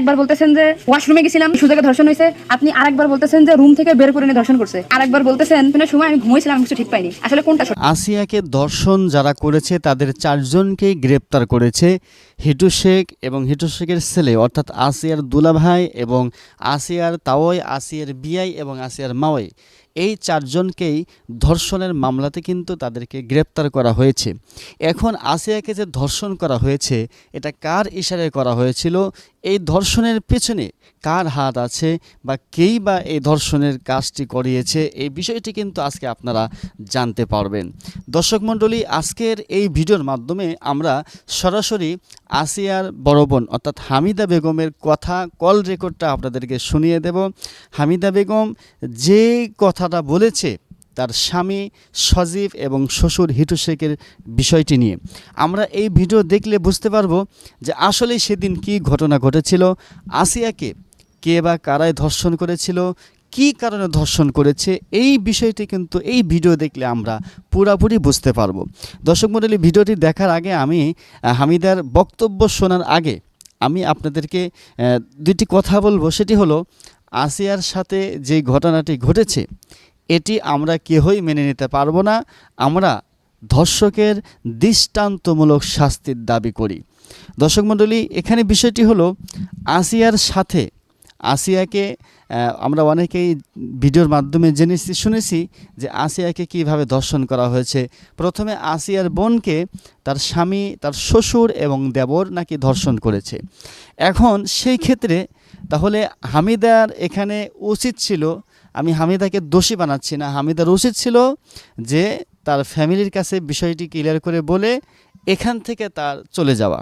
একবার বলতেছেন যে ওয়াশরুমে গেছিলাম সুজাকে ধর্ষণ হয়েছে। আপনি আরেকবার বলতেছেন যে রুম থেকে বের করে নিয়ে ধর্ষণ করছে। আরেকবার বলতেছেন, কোনো সময় আমি ঘুমাইছিলাম কিছু ঠিক পাইনি। আসলে কোনটা? আসিয়াকে ধর্ষণ যারা করেছে, তাদের চারজনকেই গ্রেপ্তার করেছে হিটু শেখ এবং হিটু শেখের ছেলে, অর্থাৎ আসিয়ার দুলাভাই এবং আসিয়ার তাওয়াই, আসিয়ার বিয়াই এবং আসিয়ার মাওয়াই। এই চারজনকেই ধর্ষণের মামলাতে কিন্তু তাদেরকে গ্রেপ্তার করা হয়েছে। এখন আসিয়াকে যে ধর্ষণ করা হয়েছে, এটা কার ইশারায় করা হয়েছিল? এই ধর্ষণের পেছনে কার হাত আছে বা কেই বা এই ধর্ষণের কাজটি করিয়েছে, এই বিষয়টি কিন্তু আজকে আপনারা জানতে পারবেন। দর্শক মণ্ডলী, আজকের এই ভিডিওর মাধ্যমে আমরা সরাসরি আসিয়ার বড় বোন অর্থাৎ হামিদা বেগমের কথা, কল রেকর্ডটা আপনাদেরকে শুনিয়ে দেব। হামিদা বেগম যে কথাটা বলেছে তার স্বামী সজীব এবং শ্বশুর হিটু শেখের বিষয়টি নিয়ে। আমরা এই ভিডিও দেখলে বুঝতে পারব যে আসলে সেদিন কি ঘটনা ঘটেছিল। আসিয়াকে কে বা কারায় ধর্ষণ করেছিল, কি কারণে ধর্ষণ করেছে, এই বিষয়টি কিন্তু এই ভিডিও দেখলে আমরা পুরাপুরি বুঝতে পারব। দর্শক মণ্ডলী, ভিডিওটি দেখার আগে আমি হামিদার বক্তব্য শোনার আগে আমি আপনাদেরকে দুটি কথা বলব। সেটি হলো, আসিয়ার সাথে যে ঘটনাটি ঘটেছে, এটি আমরা কেহই মেনে নিতে পারব না। আমরা ধর্ষকের দৃষ্টান্তমূলক শাস্তির দাবি করি। দর্শক মণ্ডলী, এখানে বিষয়টি হলো, আসিয়ার সাথে আসিয়াকে আমরা অনেকেই ভিডিওর মাধ্যমে জেনেছি, শুনেছি যে আসিয়াকে কীভাবে ধর্ষণ করা হয়েছে। প্রথমে আসিয়ার বোনকে তার স্বামী, তার শ্বশুর এবং দেবর নাকি ধর্ষণ করেছে। এখন সেই ক্ষেত্রে তাহলে হামিদার এখানে উচিত ছিল, আমি হামিদাকে দোষী বানাচ্ছি না, হামিদার উচিত ছিল যে তার ফ্যামিলির কাছে বিষয়টি ক্লিয়ার করে বলে এখান থেকে তার চলে যাওয়া।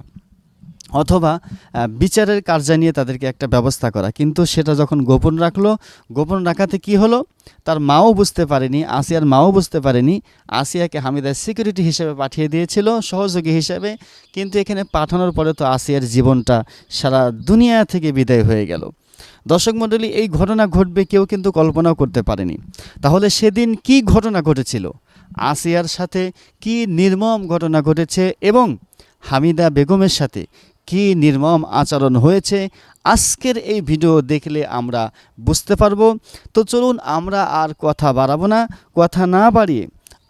অথবা বিচারের কার্য নিয়ে তাদেরকে একটা ব্যবস্থা করা। কিন্তু সেটা যখন গোপন রাখল, গোপন রাখাতে কি হলো? তার মাও বুঝতে পারেনি, আসিয়ার মাও বুঝতে পারেনি। আসিয়াকে হামিদার সিকিউরিটি হিসেবে পাঠিয়ে দিয়েছিল, সহযোগী হিসেবে। কিন্তু এখানে পাঠানোর পরে তো আসিয়ার জীবনটা সারা দুনিয়া থেকে বিদায় হয়ে গেল। দর্শক মণ্ডলী, এই ঘটনা ঘটবে কেউ কিন্তু কল্পনাও করতে পারেনি। তাহলে সেদিন কি ঘটনা ঘটেছিল? আসিয়ার সাথে কি নির্মম ঘটনা ঘটেছে? এবং হামিদা বেগমের সাথে কি নির্মম আচরণ হয়েছে, আজকের এই ভিডিও দেখলে আমরা বুঝতে পারব। তো চলুন আমরা আর কথা বাড়াবো না, কথা না বাড়িয়ে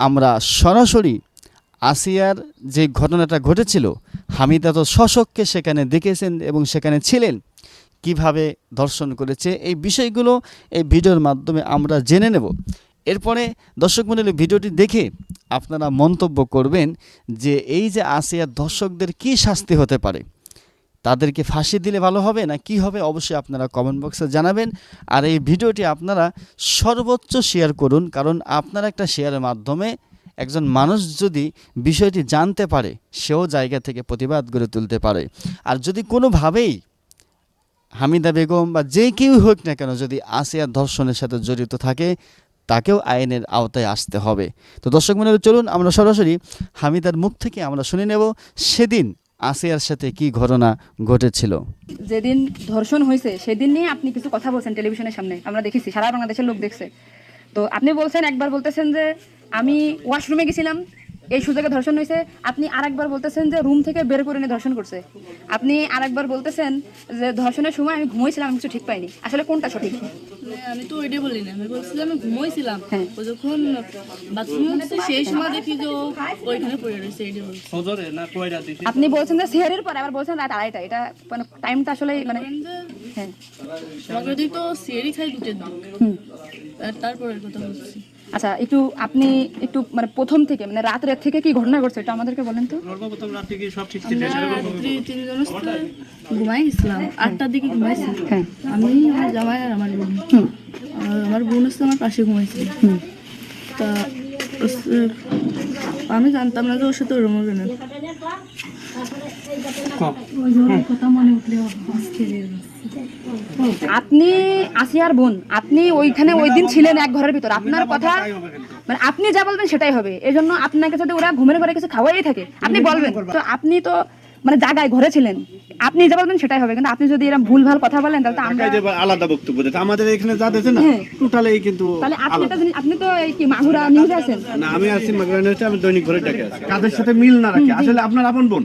আমরা সরাসরি আসিয়ার যে ঘটনাটা ঘটেছিল, হামিদা তো শশককে সেখানে দেখেছেন এবং সেখানে ছিলেন। কীভাবে ধর্ষণ করেছে, এই বিষয়গুলো এই ভিডিওর মাধ্যমে আমরা জেনে নেব। এরপরে দর্শক মণ্ডলী ভিডিওটি দেখে আপনারা মন্তব্য করবেন যে এই যে আসিয়ার দর্শকদের কি শাস্তি হতে পারে। তাদেরকে ফাঁসি দিলে ভালো হবে না কি হবে অবশ্যই আপনারা কমেন্ট বক্সে জানাবেন। আর এই ভিডিওটি আপনারা সর্বোচ্চ শেয়ার করুন, কারণ আপনার একটা শেয়ারের মাধ্যমে একজন মানুষ যদি বিষয়টি জানতে পারে, সেও জায়গা থেকে প্রতিবাদ গড়ে তুলতে পারে। আর যদি কোনোভাবেই হামিদা বেগম বা যে কেউ হোক না কেন যদি আসিয়ার ধর্ষণের সাথে জড়িত থাকে, তাকেও আইনের আওতায় আসতে হবে। তো দর্শক মনে চলুন আমরা সরাসরি হামিদার মুখ থেকে আমরা শুনে নেব। সেদিন আসিয়ার সাথে কি ঘটনা ঘটেছিল? যেদিন ধর্ষণ হয়েছে সেদিন নিয়ে আপনি কিছু কথা বলছেন টেলিভিশনের সামনে। আমরা দেখেছি, সারা বাংলাদেশের লোক দেখছে। তো আপনি বলছেন, একবার বলতেছেন যে আমি ওয়াশরুমে গেছিলাম এই সুযোগে ধর্ষণ হয়েছে আপনি আরেকবার বলতেছেন যে রুম থেকে বের করে নিয়ে ধর্ষণ করছে। আপনি আরেকবার বলতেছেন যে ধর্ষণের সময় আমি ঘুমাইছিলাম আমি কিছু ঠিক পাইনি। আসলে কোনটা সঠিক? আমি তো ওইটাই বলি না আমি বলছিলাম আমি ঘুমোইছিলাম। হ্যাঁ। ও যখন বাথরুমে উঠছে সেই সময় দেখি যে ওইখানে পড়ে রয়েছে এইটাই বলছি। আপনি বলছেন যে সেহারের পরে আবার বলছেন রাত আড়াইটা এটা মানে টাইমটা আসলে মানে হ্যাঁ। তো খাই দুটের দিক হুম। তারপরের কথা বলছি। আচ্ছা একটু আপনি একটু মানে প্রথম থেকে মানে রাত রাত থেকে কি ঘটনা ঘটছে এটা আমাদেরকে বলেন তো? ঘুমাই গেছিলাম। আটটার দিকে ঘুমাইছি। হ্যাঁ। আমি আমার জামাই আর আমার বোন। আর আমার বোন আসছে আমার পাশে ঘুমাইছিল হুম। তা আমি জানতাম না যে ওর সাথে ওরম হবে না আপনি আসিয়ার বোন আপনি ওইখানে ওই দিন ছিলেন এক ঘরের ভিতর। আপনার কথা মানে আপনি যা বলবেন সেটাই হবে। এই জন্য আপনাকে যদি ওরা ঘুমের ঘরে কিছু খাওয়াই থাকে আপনি বলবেন। তো আপনি তো মানে জায়গায় ঘরে ছিলেন। আপনি যা বলবেন সেটাই হবে। কিন্তু আপনি যদি এরকম ভুল ভালো কথা বলেন তাহলে আমরা আলাদা বক্তব্য দিতে। আমাদের এখানে যা দিয়েছে না হ্যাঁ। টোটালি কিন্তু তাহলে আপনি জিনিস আপনি তো এই কি মাগুরা নিউজে আছেন? না আমি আছি মাগরানি হচ্ছে আমি দৈনিক ঘরে ডেকে আছি। কাদের সাথে মিল না রাখি? আসলে আপনার আপন বোন।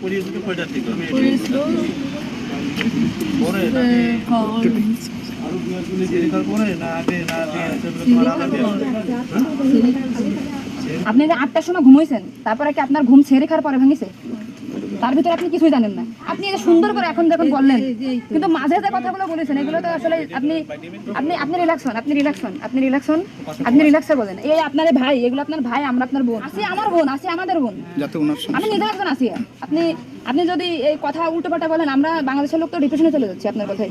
করেছিল যে খাওয়া আপনি যে আটটার সময় ঘুমাইছেন তারপরে কি আপনার ঘুম ছেড়ে খাওয়ার পরে ভাঙিছে? তার ভিতরে আপনি কিছুই জানেন না। আপনি যে সুন্দর করে এখন যখন বললেন। কিন্তু মাঝে যে কথাগুলো বলেছেন এগুলো তো আসলে আপনি আপনি আপনি রিল্যাক্স হন আপনি রিল্যাক্স হন আপনি রিল্যাক্স হন আপনি রিল্যাক্সে বলেন। এই আপনার ভাই এগুলো আপনার ভাই আমরা আপনার বোন। আসি আমার বোন আসি আমাদের বোন। আমি নিজে একজন আসি। আপনি আপনি যদি এই কথা উল্টো পাল্টা বলেন আমরা বাংলাদেশের লোক তো ডিপ্রেশনে চলে যাচ্ছি আপনার কথাই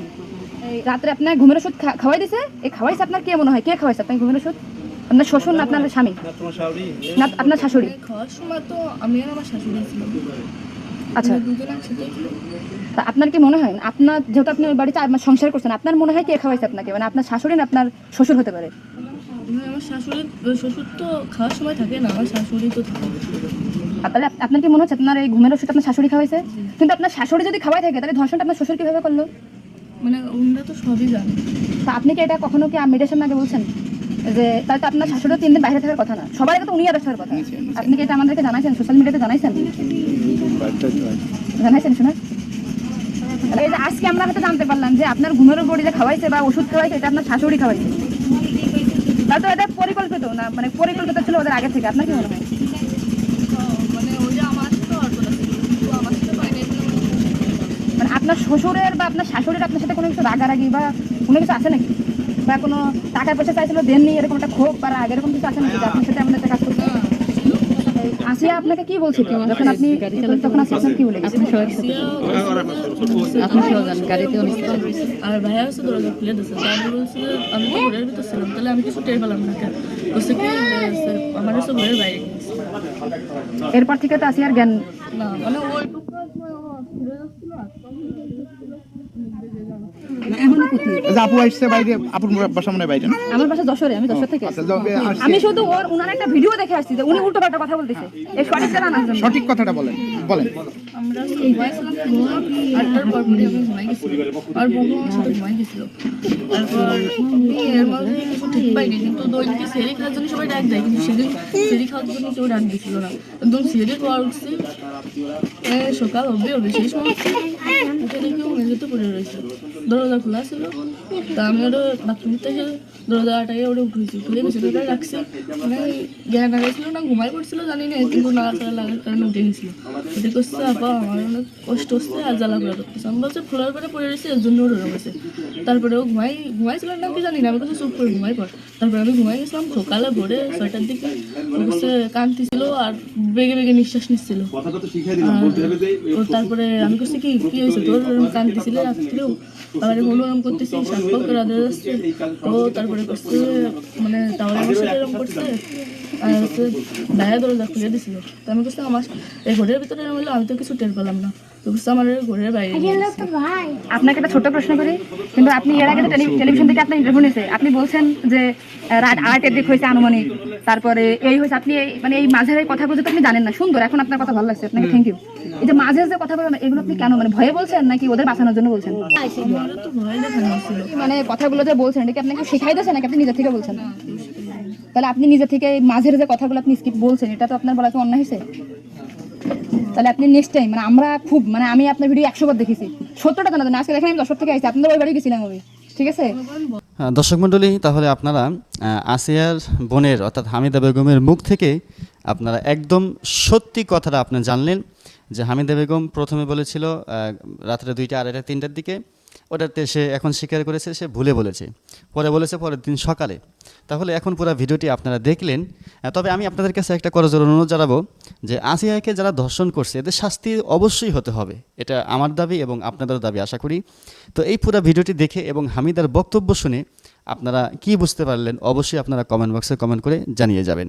এই রাত্রে আপনার ঘুমের ওষুধ খাওয়াই দিছে। এই খাওয়াইছে আপনার কে মনে হয়? কে খাওয়াইছে আপনার ঘুমের ওষুধ? আপনার শ্বশুর না আপনার স্বামী? না আপনার শাশুড়ি। খাওয়ার সময় তো আমি আর আমার শাশুড়ি ছিলাম আচ্ছা। তা আপনার কি মনে হয়? আপনার যেহেতু আপনি ওই বাড়িতে সংসার করছেন আপনার মনে হয় কে খাওয়াইছে আপনাকে? মানে আপনার শাশুড়ি না আপনার শ্বশুর হতে পারে? আমার শাশুড়ি শ্বশুর তো খাওয়ার সময় থাকে না আমার শাশুড়ি তো তাহলে আপনার কি মনে হচ্ছে আপনার এই ঘুমের ওষুধ আপনার শাশুড়ি খাওয়াইছে? কিন্তু আপনার শাশুড়ি যদি খাওয়াই থাকে তাহলে ধর্ষণটা আপনার শ্বশুর কীভাবে করল? মানে ওনারা তো সবই জানে। তা আপনি কি এটা কখনো কি মেডিটেশন সামনে আগে বলছেন? যে তাহলে তো আপনার শাশুড়ি তিন দিন বাইরে থাকার কথা না। সবাই তো উনি আরেস্ট হওয়ার কথা। আপনি কি এটা আমাদেরকে জানাইছেন? সোশ্যাল মিডিয়াতে জানাইছেন? জানাইছেন শোনা আজকে আমরা হয়তো জানতে পারলাম যে আপনার ঘুমের উপর যে খাওয়াইছে বা ওষুধ খাওয়াইছে, এটা আপনার শাশুড়ি খাওয়াইছে। তাহলে তো এটা পরিকল্পিত না মানে পরিকল্পিত ছিল ওদের আগে থেকে, আপনার কি মনে হয়? মানে আপনার শ্বশুরের বা আপনার শাশুড়ির আপনার সাথে কোনো কিছু রাগারাগি বা কোনো কিছু আছে নাকি? বা কোনো টাকা পয়সা চাইছিল, দেননি, এরকম একটা ক্ষোভ বা রাগ, এরকম কিছু আছে নাকি আপনার সাথে আমাদের কাজ করতে? আসিয়া আপনাকে কি বলছিল যখন আপনি তখন আসিয়া কি বলে আপনি আর ভাইয়া হচ্ছে দরজা খুলে দিচ্ছে তারপরে বলছে আমি তো ঘরের ভিতর ছিলাম তাহলে আমি কিছু টের পেলাম না কেন? বলছে কি আমার হচ্ছে ঘরের বাইরে এরপর থেকে তো আসিয়ার জ্ঞান না মানে আমার ফিরে যাচ্ছিল আর আচ্ছা, আপু আসছে বাইরে আপুর বাসা মনে বাইরে আমার বাসা যশোরে আমি যশোর থেকে আচ্ছা, আমি শুধু ওর উনার একটা ভিডিও দেখে আসছি যে উনি উল্টো পাল্টা কথা বলতেছে। এই সঠিক কথাটা বলেন বলেন। আমরা আটটার পর আমি ঘুমাই গেছিল আর বন্ধু আমার ঘুমাই গেছিল। তারপর এর মাঝে ঠিক পাইনি কিন্তু দৈনিক সেরি খাওয়ার জন্য সবাই ডাক দেয় কিন্তু সেদিন সেরি খাওয়ার জন্য কেউ ডাক দিছিল না। একদম সেরি খাওয়ার উঠছি। সকাল হবে হবে সেই সময় মেঝেতে পড়ে রয়েছে। দরজা খোলা ছিল তা আমি ওটা বাথরুম থেকে দরজা আটাকে ওটা উঠেছি উঠে বিছানাটা রাখছি। মানে জ্ঞান হারাইছিল না ঘুমাই পড়ছিল জানি না কিন্তু নাড়াচাড়া লাগার কারণে উঠে গেছিল। উঠে করছে আপা আমার অনেক কষ্ট হচ্ছে আর জ্বালা পোড়া করতেছে। আমি বলছে খোলার পরে পড়ে রয়েছে এর জন্য ওটা গেছে তারপরে ও ঘুমাই ঘুমাইছিল না কি জানি না আমি কাছে চুপ করে ঘুমাই পর তারপরে আমি ঘুমাই গেছিলাম সকালে ভোরে ছয়টার দিকে। হচ্ছে কান্তিছিল আর বেগে বেগে নিঃশ্বাস নিচ্ছিল। তারপরে আমি করছি কি কি হয়েছে? তোর কান্তি ছিল রাত্রেও তারপরে অনুরম করতেছি সাত পাল করে আদর যাচ্ছে ও তারপরে করছে মানে তাহলে আমার সাথে এরকম করছে আর হচ্ছে ডায়া দরজা খুলে দিছিল। তো আমি করছি আমার এই ঘরের ভিতরে হলো আমি তো কিছু টের পেলাম না। তো করছে আমার ঘরের বাইরে আপনাকে একটা ছোট প্রশ্ন করি কিন্তু আপনি এর আগে টেলিভিশন থেকে আপনার ইন্টারভিউ নিয়েছে আপনি বলছেন যে রাত আড়াইটের দিক হয়েছে আনুমানিক তারপরে এই হয়েছে আপনি এই- মানে এই মাঝের এই কথাগুলো তো আপনি জানেন না সুন্দর এখন আপনার কথা ভালো লাগছে আপনাকে থ্যাংক ইউ এই যে মাঝের যে কথা বলেন এগুলো আপনি কেন মানে ভয়ে বলছেন নাকি ওদের বাঁচানোর জন্য বলছেন। মানে কথাগুলো যে বলছেন এটা কি আপনাকে শিখাই দিয়েছেন নাকি আপনি নিজে থেকে বলছেন? তাহলে আপনি নিজে থেকে মাঝের যে কথাগুলো আপনি স্কিপ বলছেন এটা তো আপনার বলা কি অন্যায় হয়েছে? তাহলে আপনি নেক্সট টাইম মানে আমরা খুব মানে আমি আপনার ভিডিও একশো বার দেখেছি। সত্তরটা জানা আজকে দেখেন আমি দশটা থেকে আসছি আপনাদের ওই বাড়ি গেছিলাম আমি ঠিক আছে? হ্যাঁ, দর্শক মণ্ডলী তাহলে আপনারা আসিয়ার বোনের অর্থাৎ হামিদা বেগমের মুখ থেকে আপনারা একদম সত্যি কথাটা আপনি জানলেন। যে হামিদা বেগম প্রথমে বলেছিল রাত্রে দুইটা আড়াইটা তিনটার দিকে, ওটাতে সে এখন স্বীকার করেছে, সে ভুলে বলেছে। পরে বলেছে পরের দিন সকালে। তাহলে এখন পুরো ভিডিওটি আপনারা দেখলেন। তবে আমি আপনাদের কাছে একটা করজোর অনুরোধ জানাব যে আসিয়াকে যারা ধর্ষণ করছে, এদের শাস্তি অবশ্যই হতে হবে। এটা আমার দাবি এবং আপনাদের দাবি, আশা করি। তো এই পুরো ভিডিওটি দেখে এবং হামিদার বক্তব্য শুনে আপনারা কি বুঝতে পারলেন, অবশ্যই আপনারা কমেন্ট বক্সে কমেন্ট করে জানিয়ে যাবেন।